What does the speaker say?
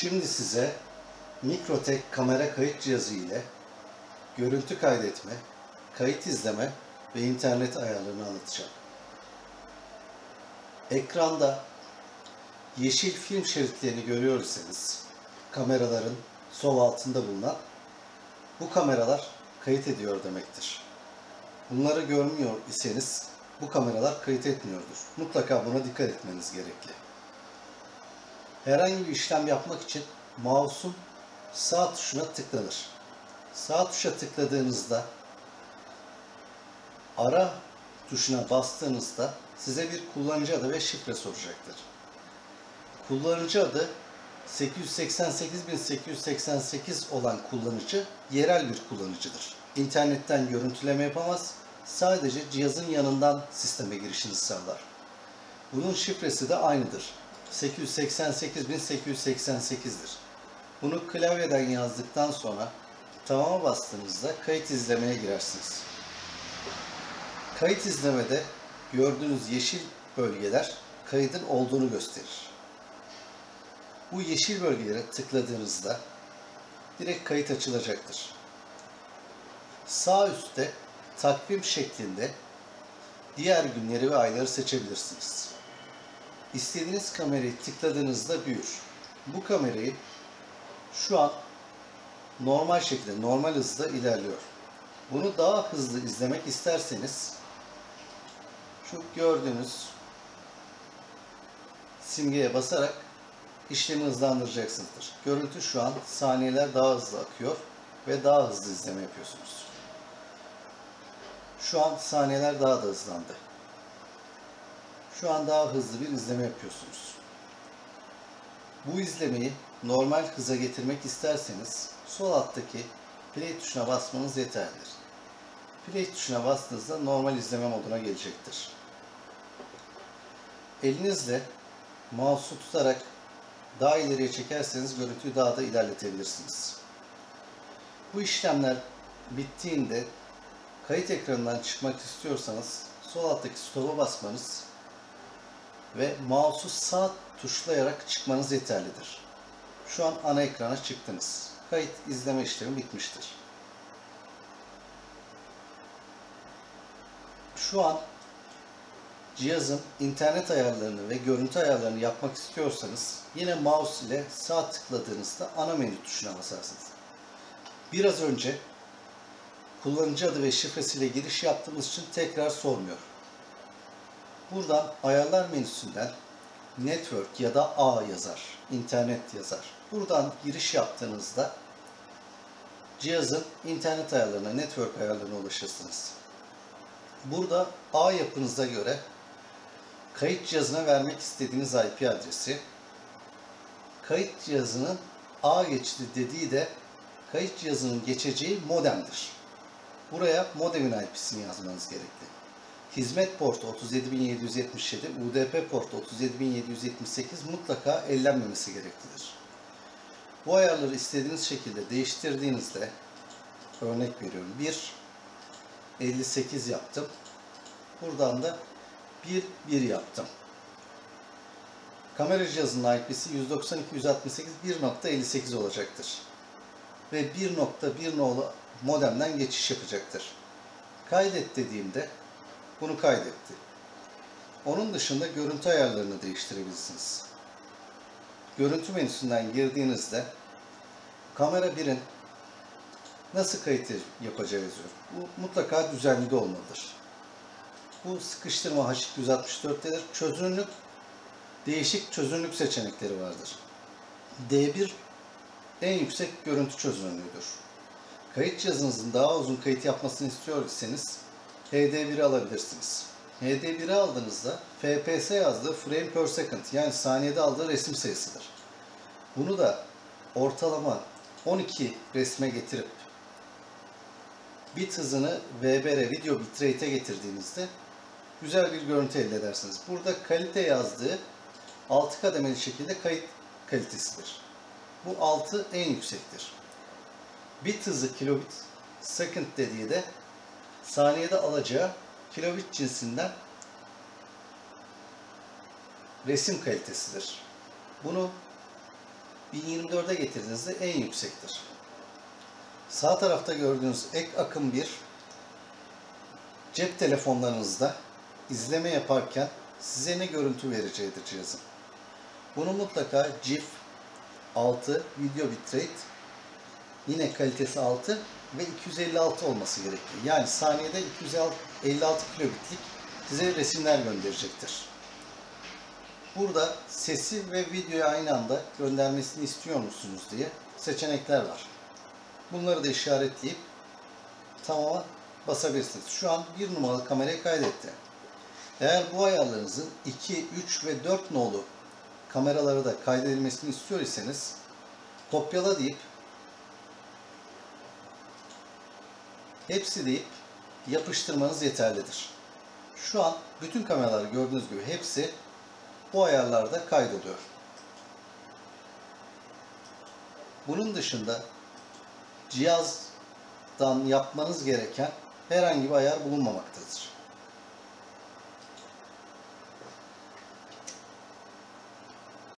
Şimdi size Mikrotek kamera kayıt cihazı ile görüntü kaydetme, kayıt izleme ve internet ayarlarını anlatacağım. Ekranda yeşil film şeritlerini görüyorsanız kameraların sol altında bulunan bu kameralar kayıt ediyor demektir. Bunları görmüyor iseniz bu kameralar kayıt etmiyordur. Mutlaka buna dikkat etmeniz gerekli. Herhangi bir işlem yapmak için mouse'un sağ tuşuna tıklanır. Sağ tuşa tıkladığınızda ara tuşuna bastığınızda size bir kullanıcı adı ve şifre soracaktır. Kullanıcı adı 888.888 olan kullanıcı yerel bir kullanıcıdır. İnternetten görüntüleme yapamaz, sadece cihazın yanından sisteme girişini sağlar. Bunun şifresi de aynıdır. 888.888'dir. Bunu klavyeden yazdıktan sonra tamama bastığınızda kayıt izlemeye girersiniz. Kayıt izlemede gördüğünüz yeşil bölgeler kaydın olduğunu gösterir. Bu yeşil bölgelere tıkladığınızda direkt kayıt açılacaktır. Sağ üstte takvim şeklinde diğer günleri ve ayları seçebilirsiniz. İstediğiniz kamerayı tıkladığınızda büyür. Bu kamerayı şu an normal şekilde, normal hızda ilerliyor. Bunu daha hızlı izlemek isterseniz şu gördüğünüz simgeye basarak işlemi hızlandıracaksınızdır. Görüntü şu an saniyeler daha hızlı akıyor ve daha hızlı izleme yapıyorsunuz. Şu an saniyeler daha da hızlandı. Şu an daha hızlı bir izleme yapıyorsunuz. Bu izlemeyi normal hıza getirmek isterseniz sol alttaki play tuşuna basmanız yeterlidir. Play tuşuna bastığınızda normal izleme moduna gelecektir. Elinizle mouse'u tutarak daha ileriye çekerseniz görüntüyü daha da ilerletebilirsiniz. Bu işlemler bittiğinde kayıt ekranından çıkmak istiyorsanız sol alttaki stop'a basmanız ve mouse'u sağ tuşlayarak çıkmanız yeterlidir. Şu an ana ekrana çıktınız. Kayıt izleme işlemi bitmiştir. Şu an cihazın internet ayarlarını ve görüntü ayarlarını yapmak istiyorsanız yine mouse ile sağ tıkladığınızda ana menü tuşuna basarsınız. Biraz önce kullanıcı adı ve şifresiyle giriş yaptığımız için tekrar sormuyor. Buradan ayarlar menüsünden network ya da A yazar, internet yazar. Buradan giriş yaptığınızda cihazın internet ayarlarına, network ayarlarına ulaşırsınız. Burada A yapınıza göre kayıt cihazına vermek istediğiniz IP adresi, kayıt cihazının A geçti dediği de kayıt cihazının geçeceği modemdir. Buraya modemin IP'sini yazmanız gerekli. Hizmet portu 37777, UDP portu 37778 mutlaka ellenmemesi gereklidir. Bu ayarları istediğiniz şekilde değiştirdiğinizde örnek veriyorum 1 58 yaptım. Buradan da 1 1 yaptım. Kamera cihazının IP'si 192.168 1.58 olacaktır. Ve 1.1 nolu modemden geçiş yapacaktır. Kaydet dediğimde bunu kaydetti. Onun dışında görüntü ayarlarını değiştirebilirsiniz. Görüntü menüsünden girdiğinizde kamera 1'in nasıl kayıt yapacağı yazıyor. Bu mutlaka düzenli olmalıdır. Bu sıkıştırma H264'tedir. Çözünürlük değişik çözünürlük seçenekleri vardır. D1 en yüksek görüntü çözünürlüğüdür. Kayıt cihazınızın daha uzun kayıt yapmasını istiyorsanız HD1'i alabilirsiniz. HD1'i aldığınızda FPS yazdığı frame per second yani saniyede aldığı resim sayısıdır. Bunu da ortalama 12 resme getirip bit hızını VBR video bitrate'e getirdiğinizde güzel bir görüntü elde edersiniz. Burada kalite yazdığı 6 kademeli şekilde kayıt kalitesidir. Bu 6 en yüksektir. Bit hızı kilobit second dediği de saniyede alacağı kilobit cinsinden resim kalitesidir. Bunu 1024'e getirdiğinizde en yüksektir. Sağ tarafta gördüğünüz ek akım 1 cep telefonlarınızda izleme yaparken size ne görüntü vereceğidir cihazın. Bunu mutlaka GIF 6 video bitrate yine kalitesi 6 ve 256 olması gerekiyor. Yani saniyede 256 kilobitlik size resimler gönderecektir. Burada sesi ve videoyu aynı anda göndermesini istiyor musunuz diye seçenekler var. Bunları da işaretleyip tamama basabilirsiniz. Şu an bir numaralı kamerayı kaydetti. Eğer bu ayarlarınızın 2, 3 ve 4 nolu kameraları da kaydedilmesini istiyor iseniz kopyala deyip hepsi deyip yapıştırmanız yeterlidir. Şu an bütün kameralar gördüğünüz gibi hepsi bu ayarlarda kaydoluyor. Bunun dışında cihazdan yapmanız gereken herhangi bir ayar bulunmamaktadır.